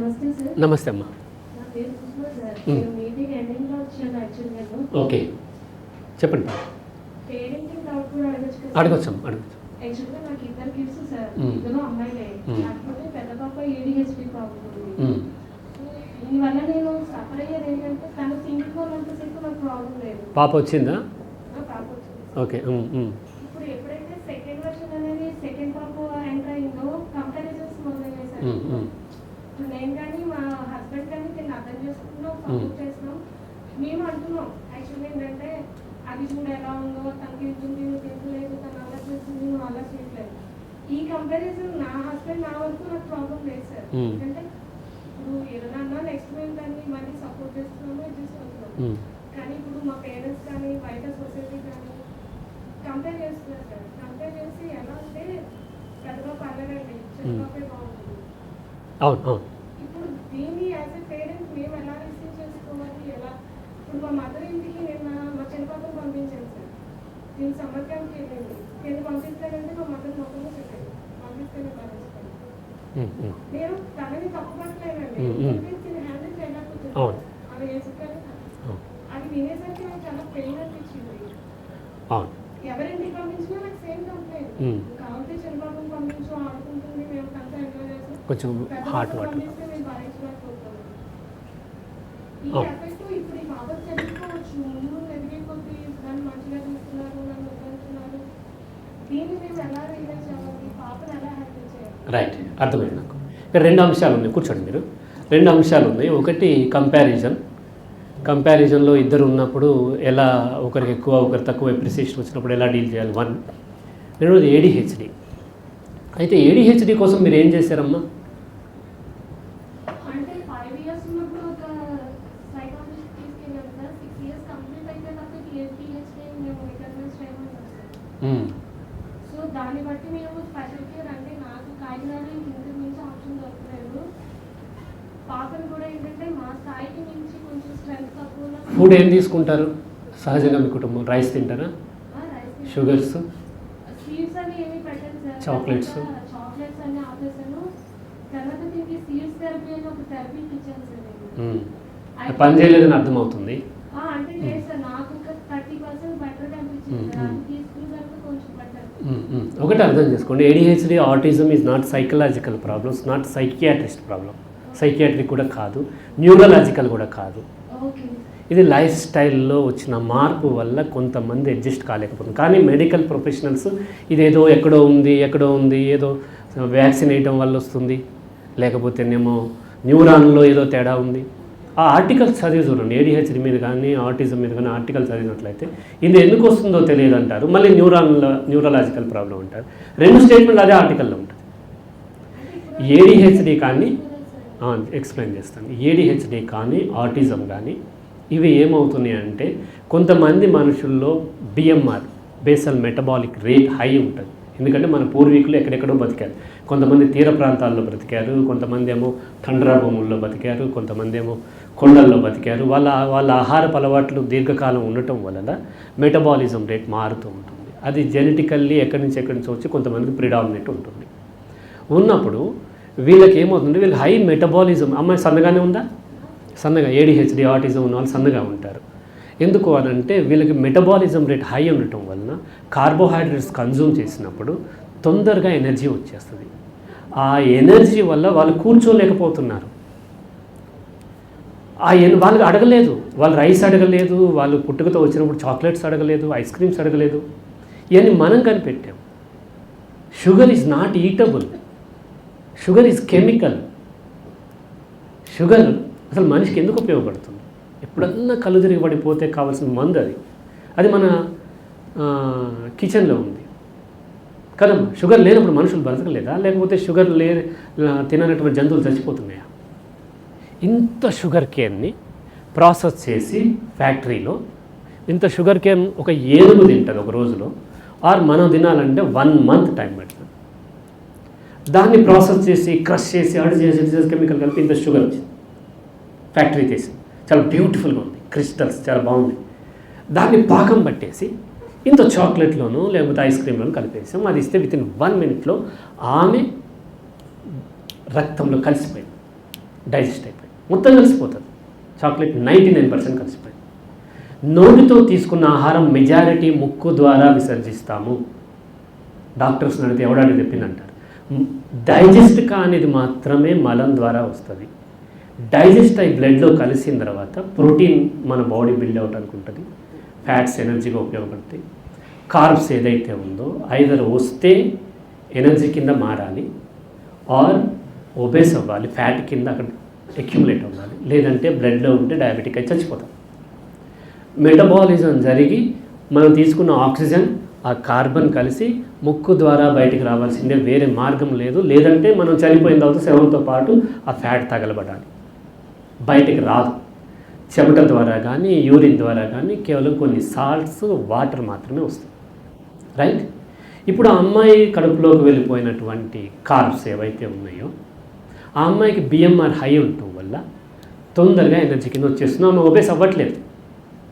నమస్తే సార్. నమస్తే అమ్మా. ఓకే. చెప్పండి. అడగచ్చు అడగచ్చు. యాక్చువల్గా నాకు ఇద్దరు కిడ్స్ సార్. ఇద్దరు అమ్మాయిలే. కాకపోతే పెద్ద పాప ఏడిహెచ్పి ప్రాబ్లం ఉంది. మ్మ్. దీనివల్ల నేను సఫర్ అయ్యేది ఏంటంటే తను సింగిల్గా ఉన్నంతసేపు నాకు ప్రాబ్లం లేదు. పాప వచ్చిందా? నా పాప వచ్చింది ఓకే. ఇప్పుడు ఎప్పుడైతే సెకండ్ వర్షన్ అనేది సెకండ్ పాప ఎంటర్ అయిందో కంపారిజన్స్ మొదలయ్యాయి సార్ మ్మ్, మ్మ్. ఇప్పుడు నేను కానీ మా హస్బెండ్ కానీ దీన్ని అర్థం చేసుకుంటున్నాం సపోర్ట్ చేస్తున్నాం మేము అంటున్నాం. యాక్చువల్లీ ఏంటంటే అది చూడు ఎలా ఉందో తనకి తింటుంది నువ్వు తింటలేదు తను అలా చేస్తుంది నువ్వు అలా చేయట్లేదు. ఈ కంపారిజన్ నా హస్బెండ్ నా వరకు నాకు ప్రాబ్లం లేదు సార్ Hmm. ఎందుకంటే ఇప్పుడు ఏదన్నా నెక్స్ట్ మేము దాన్ని మళ్ళీ సపోర్ట్ చేస్తున్నాము అడ్జస్ట్ అవుతున్నాం మ్మ్. కానీ ఇప్పుడు మా పేరెంట్స్ కానీ బయట సొసైటీ కానీ కంపేర్ చేస్తున్నారు సార్ కంపేర్ చేసి ఎలా అంటే పెద్దగా పర్లేదండి. చిన్నపాపే బాగుంటుంది. అవును అవును ఇప్పుడు దీన్ని యాజ్ ఎ పేరెంట్ మేము ఎలా రిసీవ్ చేసుకోవాలి ఎలా ఇప్పుడు మా మదర్ ఇంటికి నిన్న మా చిన్నపాపను పంపించాను సార్ నేను సమ్మర్ క్యాంప్కి వెళ్ళింది నేను పంపిస్తానంటే మా మదర్ మొత్తంలో చెప్పాను పంపిస్తేనే భరిస్తాను మ్మ్, మ్మ్. నేను తనని తప్పు పట్టలేనండి మ్మ్, మ్మ్. ఎందుకంటే తిని హ్యాండిల్ చేయలేకపోతున్నాను అవును. అలా వేసుకొని అవును అది వినేసరికి నాకు చాలా పెయిన్ అనిపించింది అవును ఎవరింటికి పంపించినా నాకు సేమ్ కంప్లైంట్ మ్మ్. కాబట్టి చిన్నబాబుని పంపించు ఆడుకుంటుంది మేము కంతా ఎంజాయ్ చేస్తాం కొంచెం పెద్ద హాట్ బాబుని వాటర్ పంపిస్తే మేము భరించలేకపోతున్నాం ఈ అవును. ఎఫెక్ట్ ఇప్పుడు ఈ బాబు చదువుకోవచ్చు ముందు ముందు ఎదిగే కొద్దీ నన్ను మంచిగా చూస్తున్నారు నన్ను వదిలేస్తున్నారు దీన్ని మేము ఎలా రియలైజ్ అవ్వాలి పాపను ఎలా హ్యాండిల్ చేయాలి? రైట్ అర్థమైంది నాకు. ఇక్కడ రెండు అంశాలు ఉన్నాయి. కూర్చోండి మీరు. రెండు అంశాలు ఉన్నాయి. ఒకటి కంపారిజన్ కంపారిజన్లో ఇద్దరు ఉన్నప్పుడు ఎలా ఒకరికి ఎక్కువ ఒకరు తక్కువ ఎప్రిసియేషన్ వచ్చినప్పుడు ఎలా డీల్ చేయాలి? వన్ రెండోది ఏడిహెచ్డి అయితే ఏడిహెచ్డి కోసం మీరు ఏం చేశారమ్మా. సో దాన్ని బట్టి మేము స్పెషల్ కేర్ అంటే నాకు కాకినాడ ఇంతకు మించి ఆప్షన్ దొరకలేదు పాపను కూడా ఏంటంటే మా స్థాయికి మించి కొంచెం స్ట్రెంత్ తక్కువ ఉన్న- ఫుడ్ ఏం తీసుకుంటారు? సహజంగా మీ కుటుంబం రైస్ తింటారా. Sugars chocolates. పని చేయలేదని అర్థమవుతుంది. ఒకటి అర్థం చేసుకోండి. ADHD autism is not psychological problems not psychiatrist problem psychiatric కూడా కాదు న్యూరలాజికల్ కూడా కాదు. ఇది లైఫ్ స్టైల్లో వచ్చిన మార్పు వల్ల కొంతమంది అడ్జస్ట్ కాలేకపోతుంది కానీ మెడికల్ ప్రొఫెషనల్స్ ఇదేదో ఎక్కడో ఉంది ఎక్కడో ఉంది ఏదో వ్యాక్సిన్ వేయటం వల్ల వస్తుంది. లేకపోతేనేమో న్యూరాన్లో ఏదో తేడా ఉంది. ఆ ఆర్టికల్స్ చదివి చూడండి. ఏడిహెచ్డి మీద కానీ ఆటిజం మీద కానీ ఆర్టికల్ చదివినట్లయితే ఇది ఎందుకు వస్తుందో తెలియదు అంటారు మళ్ళీ న్యూరాన్లో న్యూరలాజికల్ ప్రాబ్లం అంటారు. రెండు స్టేట్మెంట్లు అదే ఆర్టికల్లో ఉంటుంది ఏడిహెచ్డి కానీ ఎక్స్ప్లెయిన్ చేస్తాను. ఏడిహెచ్డి కానీ ఆటిజం కానీ ఇవి ఏమవుతున్నాయి అంటే కొంతమంది మనుషుల్లో BMR basal metabolic rate high ఉంటుంది. ఎందుకంటే మన పూర్వీకులు ఎక్కడెక్కడో బతికారు. కొంతమంది తీర ప్రాంతాల్లో బ్రతికారు కొంతమంది ఏమో తండ్రాభూముల్లో బతికారు కొంతమంది ఏమో కొండల్లో బతికారు. వాళ్ళ వాళ్ళ ఆహారపు అలవాట్లు దీర్ఘకాలం ఉండటం వలన మెటబాలిజం రేట్ మారుతూ ఉంటుంది. అది జెనెటికల్లీ ఎక్కడి నుంచి ఎక్కడి నుంచి వచ్చి కొంతమందికి ప్రిడామినేట్ ఉంటుంది. ఉన్నప్పుడు వీళ్ళకి ఏమవుతుంది? వీళ్ళు హై మెటబాలిజం అమ్మాయి సన్నగానే ఉందా? సన్నగా ఏడిహెచ్డి ఆటిజం ఉన్న వాళ్ళు సన్నగా ఉంటారు. ఎందుకు అనంటే వీళ్ళకి మెటబాలిజం రేట్ హై ఉండటం వలన కార్బోహైడ్రేట్స్ కన్జ్యూమ్ చేసినప్పుడు తొందరగా ఎనర్జీ వచ్చేస్తుంది. ఆ ఎనర్జీ వల్ల వాళ్ళు కూర్చోలేకపోతున్నారు. ఆ ఎన్ వాళ్ళకి అడగలేదు. వాళ్ళు రైస్ అడగలేదు. వాళ్ళు పుట్టుకతో వచ్చినప్పుడు చాక్లెట్స్ అడగలేదు. ఐస్ క్రీమ్స్ అడగలేదు. ఇవన్నీ మనం కనిపెట్టాం. Sugar is not eatable. Sugar is chemical. Sugar అసలు మనిషికి ఎందుకు ఉపయోగపడుతుంది? ఎప్పుడన్నా కళ్ళు తిరిగి పడిపోతే కావాల్సిన మందు అది. అది మన కిచెన్లో ఉంది. కదమ్మా షుగర్ లేనప్పుడు మనుషులు బ్రతకలేదా? లేకపోతే షుగర్ లే తిననటువంటి జంతువులు చచ్చిపోతున్నాయా? ఇంత షుగర్ కేన్ని ప్రాసెస్ చేసి ఫ్యాక్టరీలో ఇంత షుగర్ కేన్ ఒక ఏనుగు తింటుంది ఒక రోజులో ఆర్ మనం తినాలంటే వన్ మంత్ టైం పడుతుంది. దాన్ని ప్రాసెస్ చేసి క్రష్ చేసి అడి చేసి కెమికల్ కలిపి ఇంత షుగర్ వచ్చింది. ఫ్యాక్టరీ తీసి చాలా బ్యూటిఫుల్గా ఉంది. క్రిస్టల్స్ చాలా బాగుంది. దాన్ని పాకం పట్టేసి ఇంత చాక్లెట్లోనూ లేకపోతే ఐస్ క్రీమ్లోనూ కలిపేసాం. అది ఇస్తే విత్ ఇన్ వన్ మినిట్లో ఆమె రక్తంలో కలిసిపోయింది. డైజెస్ట్ అయిపోయింది. మొత్తం కలిసిపోతుంది. చాక్లెట్ నైంటీ నైన్ పర్సెంట్ కలిసిపోయింది. నోటితో తీసుకున్న ఆహారం మెజారిటీ ముక్కు ద్వారా విసర్జిస్తాము. డాక్టర్స్ నడితే ఎవడాడి చెప్పిందంటారు. డైజెస్ట్ కానిది మాత్రమే మలం ద్వారా వస్తుంది. డైజెస్ట్ అయి బ్లడ్లో కలిసిన తర్వాత ప్రోటీన్ మన బాడీ బిల్డ్ అవుట్ అనుకుంటుంది. ఫ్యాట్స్ ఎనర్జీగా ఉపయోగపడతాయి. కార్బ్స్ ఏదైతే ఉందో ఐదర్ వస్తే ఎనర్జీ కింద మారాలి. ఆర్ ఒబేస్ అవ్వాలి. ఫ్యాట్ కింద అక్కడ అక్యుములేట్ అవ్వాలి. లేదంటే బ్లడ్లో ఉంటే డయాబెటిక్ అయి చచ్చిపోతాం. మెటబాలిజం జరిగి మనం తీసుకున్న ఆక్సిజన్ ఆ కార్బన్ కలిసి ముక్కు ద్వారా బయటికి రావాల్సిందే వేరే మార్గం లేదు. లేదంటే మనం చనిపోయిన తర్వాత శవంతో పాటు ఆ ఫ్యాట్ తగలబడాలి. బయటికి రాదు. చెమట ద్వారా కానీ యూరిన్ ద్వారా కానీ కేవలం కొన్ని సాల్ట్స్ వాటర్ మాత్రమే వస్తాయి. రైట్? ఇప్పుడు ఆ అమ్మాయి కడుపులోకి వెళ్ళిపోయినటువంటి కార్బ్స్ ఏవైతే ఉన్నాయో ఆ అమ్మాయికి బిఎంఆర్ హై ఉండటం వల్ల తొందరగా ఎనర్జీ కింద వచ్చేస్తుంది. ఆమె ఒబేస్ అవ్వట్లేదు.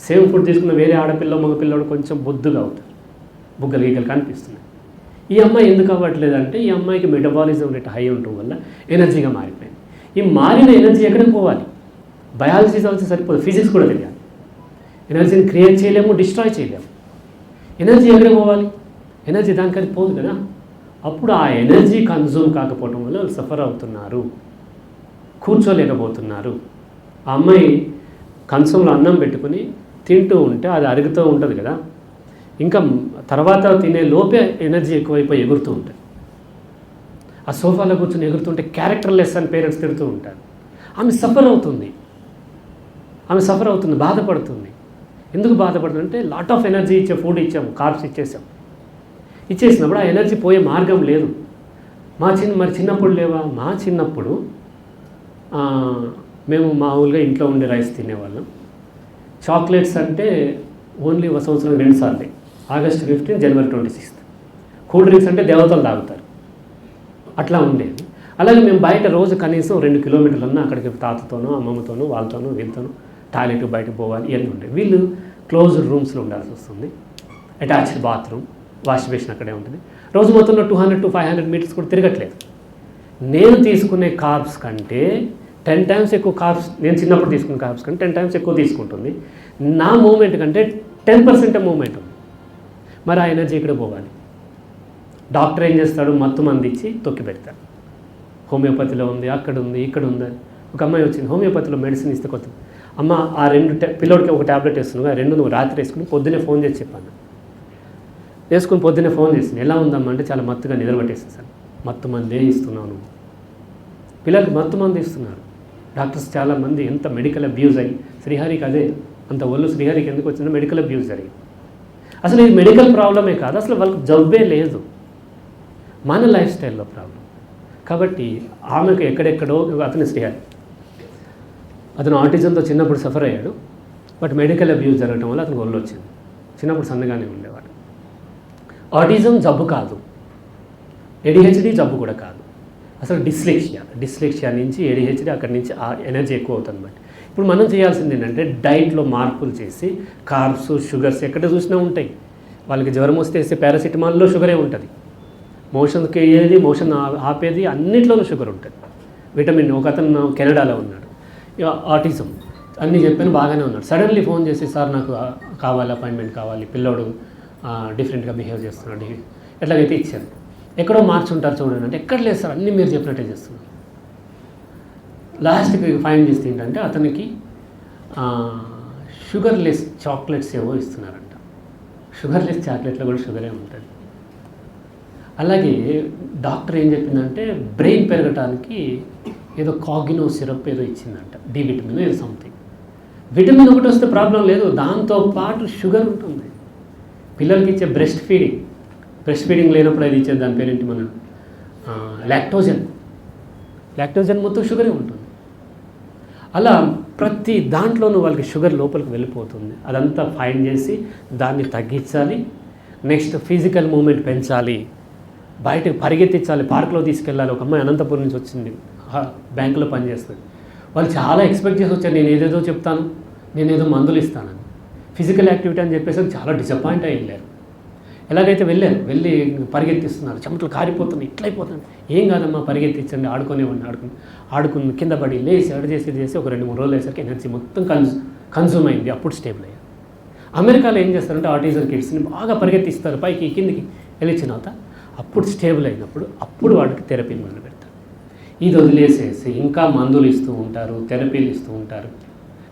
సేమ్ ఫుడ్ తీసుకున్న వేరే ఆడపిల్ల మగపిల్లడు కొంచెం బొద్దుగా అవుతారు. బుగ్గలు గీగలు కనిపిస్తున్నాయి ఈ అమ్మాయి ఎందుకు అవ్వట్లేదు అంటే ఈ అమ్మాయికి మెటబాలిజం రేట్ హై ఉండటం వల్ల ఎనర్జీగా మారిపోయింది. ఈ మారిన ఎనర్జీ ఎక్కడికి పోవాలి? బయాలజీ చదివితే సరిపోదు ఫిజిక్స్ కూడా తెలియాలి. ఎనర్జీని క్రియేట్ చేయలేము డిస్ట్రాయ్ చేయలేము. ఎనర్జీ ఎక్కడికి పోవాలి? ఎనర్జీ దానికది పోదు కదా. అప్పుడు ఆ ఎనర్జీ కన్జ్యూమ్ కాకపోవడం వల్ల వాళ్ళు సఫర్ అవుతున్నారు. కూర్చోలేకపోతున్నారు. ఆ అమ్మాయి కంచంలో అన్నం పెట్టుకుని తింటూ ఉంటే అది అరుగుతూ ఉంటుంది కదా. ఇంకా తర్వాత తినే లోపే ఎనర్జీ ఎక్కువైపోయి ఎగురుతూ ఉంటాయి. ఆ సోఫాలో కూర్చొని ఎగురుతుంటే క్యారెక్టర్ లెస్ అని పేరెంట్స్ తిడుతూ ఉంటారు. ఆమె సఫర్ అవుతుంది. ఆమె సఫర్ అవుతుంది బాధపడుతుంది. ఎందుకు బాధపడుతుంది అంటే లాట్ ఆఫ్ ఎనర్జీ ఇచ్చే ఫుడ్ ఇచ్చాము కార్బ్స్ ఇచ్చేసాం ఇచ్చేసినప్పుడు ఆ ఎనర్జీ పోయే మార్గం లేదు. మా చిన్న మరి చిన్నప్పుడు లేవా? మా చిన్నప్పుడు మేము మామూలుగా ఇంట్లో ఉండే రైస్ తినేవాళ్ళం. చాక్లెట్స్ అంటే ఓన్లీ ఒక సంవత్సరం రెండు సార్లే. ఆగస్ట్ ఫిఫ్టీన్ జనవరి ట్వంటీ సిక్స్త్ కూల్ డ్రింక్స్ అంటే దేవతలు తాగుతారు. అట్లా ఉండేది. అలాగే మేము బయట రోజు కనీసం రెండు కిలోమీటర్లన్నా అక్కడికి తాతతోనో అమ్మమ్మతోనో వాళ్ళతోనో వీళ్ళతోనో టాయిలెట్ బయటకు పోవాలి ఇవన్నీ ఉండేవి. వీళ్ళు క్లోజ్డ్ రూమ్స్లో ఉండాల్సి వస్తుంది. అటాచ్డ్ బాత్రూమ్ వాష్ బేసిన్ అక్కడే ఉంటుంది. రోజు మొత్తంలో two hundred to five hundred metres కూడా తిరగట్లేదు. నేను తీసుకునే కార్బ్స్ కంటే టెన్ టైమ్స్ ఎక్కువ కార్బ్స్ నేను చిన్నప్పుడు తీసుకునే కార్బ్స్ కంటే టెన్ టైమ్స్ ఎక్కువ తీసుకుంటుంది. నా మూమెంట్ కంటే టెన్ పర్సెంట్ మూమెంట్ ఉంది మరి ఆ ఎనర్జీ ఇక్కడ పోవాలి. డాక్టర్ ఏం చేస్తాడు? మత్తు మంది ఇచ్చి తొక్కి పెడతాడు. హోమియోపతిలో ఉంది అక్కడ ఉంది ఇక్కడ ఉంది. ఒక అమ్మాయి వచ్చింది హోమియోపతిలో మెడిసిన్ ఇస్తే కొత్త. అమ్మ ఆ రెండు టా పిల్లోడికి ఒక ట్యాబ్లెట్ వేస్తున్నావు ఆ రెండు నువ్వు రాత్రి వేసుకుని పొద్దున్నే ఫోన్ చేసి చెప్పాను. వేసుకుని పొద్దున్నే ఫోన్ చేసింది. ఎలా ఉందమ్మా అంటే చాలా మత్తుగా నిద్ర సార్. మత్తు మందే ఇస్తున్నావు నువ్వు. పిల్లలకి మత్తు మంది ఇస్తున్నారు. డాక్టర్స్ చాలామంది ఎంత మెడికల్ అబ్యూజ్ అయ్యి శ్రీహరికి అదే అంత ఒళ్ళు శ్రీహరికి ఎందుకు వచ్చిందో మెడికల్ అబ్యూజ్ జరిగింది. అసలు ఇది మెడికల్ ప్రాబ్లమే కాదు అసలు వాళ్ళకి జబ్బే లేదు. మన లైఫ్ స్టైల్లో ప్రాబ్లం. కాబట్టి ఆమెకు ఎక్కడెక్కడో అతని శ్రీహరి అతను ఆటిజంతో చిన్నప్పుడు సఫర్ అయ్యాడు. బట్ మెడికల్ అబ్యూజ్ జరగడం వల్ల అతను ఒళ్ళు వచ్చింది. చిన్నప్పుడు సన్నగానే ఉండేవాడు. ఆటిజం జబ్బు కాదు. ఎడిహెచ్డి జబ్బు కూడా కాదు. అసలు డిస్లెక్షియా డిస్లెక్షియా నుంచి ఏడిహెచ్డి అక్కడి నుంచి ఆ ఎనర్జీ ఎక్కువ అవుతుంది బట్ ఇప్పుడు మనం చేయాల్సింది ఏంటంటే డైట్లో మార్పులు చేసి కార్బ్స్ షుగర్స్ ఎక్కడ చూసినా ఉంటాయి. వాళ్ళకి జ్వరం వస్తే వేసే పారాసిటమాల్లో షుగరే ఉంటుంది. మోషన్కి అయ్యేది మోషన్ ఆపేది అన్నిట్లోనూ షుగర్ ఉంటుంది. విటమిన్ ఒక అతను కెనడాలో ఉన్నాడు. ఆటిజం అన్నీ చెప్పాను బాగానే ఉన్నాడు. సడన్లీ ఫోన్ చేసి సార్ నాకు కావాలి అపాయింట్మెంట్ కావాలి పిల్లోడు డిఫరెంట్గా బిహేవ్ చేస్తున్నాడు. ఎట్లాగైతే ఇచ్చాను. ఎక్కడో మార్చుంటారు చూడండి అంటే ఎక్కడ లేదు సార్ అన్నీ మీరు చెప్పినట్టే చేస్తున్నారు. లాస్ట్కి ఫైన్ చేస్తే ఏంటంటే అతనికి షుగర్ లెస్ చాక్లెట్స్ ఏవో ఇస్తున్నారు షుగర్ లెస్ చాక్లెట్లో కూడా షుగరే ఉంటుంది. అలాగే డాక్టర్ ఏం చెప్పిందంటే బ్రెయిన్ పెరగటానికి ఏదో కాగినో సిరప్ ఏదో ఇచ్చిందంట డి విటమిన్ ఏదో సంథింగ్. విటమిన్ ఒకటి వస్తే ప్రాబ్లం లేదు దాంతో పాటు షుగర్ ఉంటుంది. పిల్లలకి ఇచ్చే బ్రెస్ట్ ఫీడింగ్ బ్రెస్ట్ ఫీడింగ్ లేనప్పుడు అది ఇచ్చే దాని పేరేంటి మన లాక్టోజన్. లాక్టోజన్ మొత్తం షుగరే ఉంటుంది. అలా ప్రతి దాంట్లోనూ వాళ్ళకి షుగర్ లోపలికి వెళ్ళిపోతుంది. అదంతా ఫైన్ చేసి దాన్ని తగ్గించాలి. నెక్స్ట్ ఫిజికల్ మూమెంట్ పెంచాలి. బయటకు పరిగెత్తించాలి. పార్క్లో తీసుకెళ్ళాలి. ఒక అమ్మాయి అనంతపురం నుంచి వచ్చింది. బ్యాంకులో పనిచేస్తుంది వాళ్ళు చాలా ఎక్స్పెక్ట్ చేసి వచ్చారు. నేను ఏదేదో చెప్తాను. నేను ఏదో మందులు ఇస్తానని. ఫిజికల్ యాక్టివిటీ అని చెప్పేసి చాలా డిసప్పాయింట్ అయ్యి ఎలాగైతే వెళ్ళారు వెళ్ళి పరిగెత్తిస్తున్నారు. చెమటలు కారిపోతున్నాయి ఇట్లయిపోతుంది ఏం కాదమ్మా పరిగెత్తించండి ఆడుకునేవాడిని ఆడుకుని. ఆడుకుని కింద పడి లేచి అడి చేసి చేసి ఒక రెండు మూడు రోజులు వేసరికి ఎనర్జీ మొత్తం కన్సూ కన్సూమ్ అయింది అప్పుడు స్టేబుల్ అయ్యారు అమెరికాలో ఏం చేస్తారంటే ఆర్టిజన్ కిడ్స్ని బాగా పరిగెత్తిస్తారు. పైకి కిందికి వెళ్ళిన తర్వాత అప్పుడు స్టేబుల్ అయినప్పుడు అప్పుడు వాడికి థెరపీ మొదలు పెడతారు. ఇది వదిలేసేసి ఇంకా మందులు ఇస్తూ ఉంటారు థెరపీలు ఇస్తూ ఉంటారు.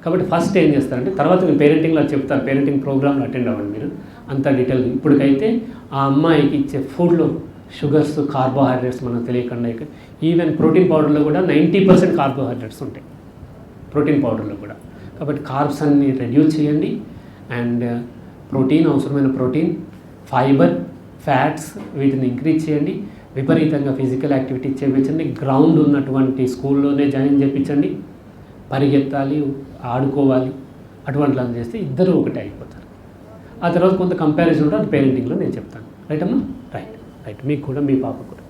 కాబట్టి ఫస్ట్ ఏం చేస్తారంటే తర్వాత నేను పేరెంటింగ్లో చెప్తాను పేరెంటింగ్ ప్రోగ్రామ్లో అటెండ్ అవ్వండి మీరు. అంత డీటెయిల్ ఇప్పటికైతే ఆ అమ్మాయికి ఇచ్చే ఫుడ్లో షుగర్స్ కార్బోహైడ్రేట్స్ మనకు తెలియకుండా ఈవెన్ ప్రోటీన్ పౌడర్లో కూడా నైంటీ పర్సెంట్ కార్బోహైడ్రేట్స్ ఉంటాయి. ప్రోటీన్ పౌడర్లో కూడా. కాబట్టి కార్బ్స్ అన్ని రెడ్యూస్ చేయండి. అండ్ ప్రోటీన్ uh, అవసరమైన ప్రోటీన్ ఫైబర్ ఫ్యాట్స్ వీటిని ఇంక్రీజ్ చేయండి. విపరీతంగా ఫిజికల్ యాక్టివిటీ చేయించండి గ్రౌండ్ ఉన్నటువంటి స్కూల్లోనే జాయిన్ చేయించండి పరిగెత్తాలి ఆడుకోవాలి. అటువంటిలా చేస్తే ఇద్దరు ఒకటే అయిపోతారు. ఆ తర్వాత కొంత కంపారిజన్ ఉంటుంది అది పేరెంటింగ్లో నేను చెప్తాను. రైట్ అమ్మా? రైట్ రైట్ మీకు కూడా మీ పాప కూడా.